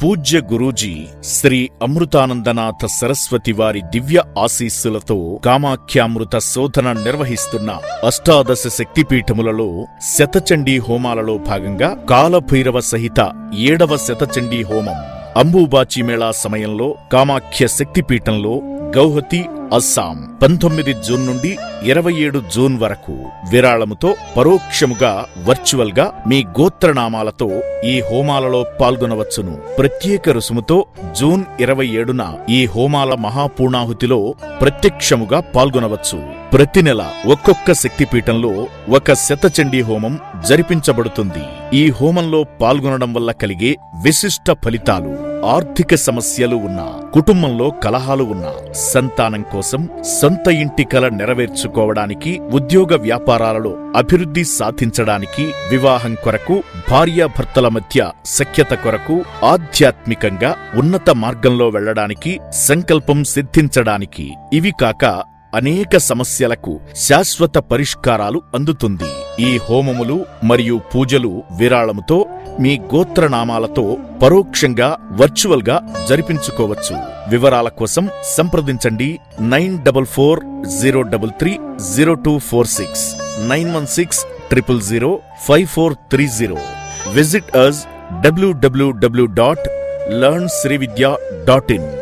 పూజ్య గురూజీ శ్రీ అమృతానందనాథ సరస్వతి వారి దివ్య ఆశీస్సులతో కామాఖ్యామృత శోధన నిర్వహిస్తున్న అష్టాదశ శక్తిపీఠములలో శతచండీ హోమాలలో భాగంగా కాలభైరవ సహిత ఏడవ శతచండీ హోమం అంబూబాచి మేళా సమయంలో కామాఖ్య శక్తిపీఠంలో గౌహతి అస్సాం పంతొమ్మిది జూన్ నుండి ఇరవై ఏడు జూన్ వరకు విరాళముతో పరోక్షముగా వర్చువల్గా మీ గోత్రనామాలతో ఈ హోమాలలో పాల్గొనవచ్చును. ప్రత్యేక రుసుముతో జూన్ ఇరవై ఏడున ఈ హోమాల మహాపూర్ణాహుతిలో ప్రత్యక్షముగా పాల్గొనవచ్చు. ప్రతి నెల ఒక్కొక్క శక్తిపీఠంలో ఒక శతచండీ హోమం జరిపించబడుతుంది. ఈ హోమంలో పాల్గొనడం వల్ల కలిగే విశిష్ట ఫలితాలు ఆర్థిక సమస్యలు ఉన్నా కుటుంబంలో కలహాలు ఉన్నా సంతానం కోసం సొంత ఇంటి కల నెరవేర్చుకోవడానికి ఉద్యోగ వ్యాపారాలలో అభివృద్ధి సాధించడానికి వివాహం కొరకు భార్యాభర్తల మధ్య సఖ్యత కొరకు ఆధ్యాత్మికంగా ఉన్నత మార్గంలో వెళ్ళడానికి సంకల్పం సిద్ధించడానికి ఇవి కాక అనేక సమస్యలకు శాశ్వత పరిష్కారాలు అందుతుంది. ఈ హోమములు మరియు పూజలు విరాళముతో మీ గోత్రనామాలతో పరోక్షంగా వర్చువల్గా జరిపించుకోవచ్చు. వివరాల కోసం సంప్రదించండి nine double four zero double three zero two four six nine one six triple zero five four three zero. Visit us WWW dot learn Srividya dot in.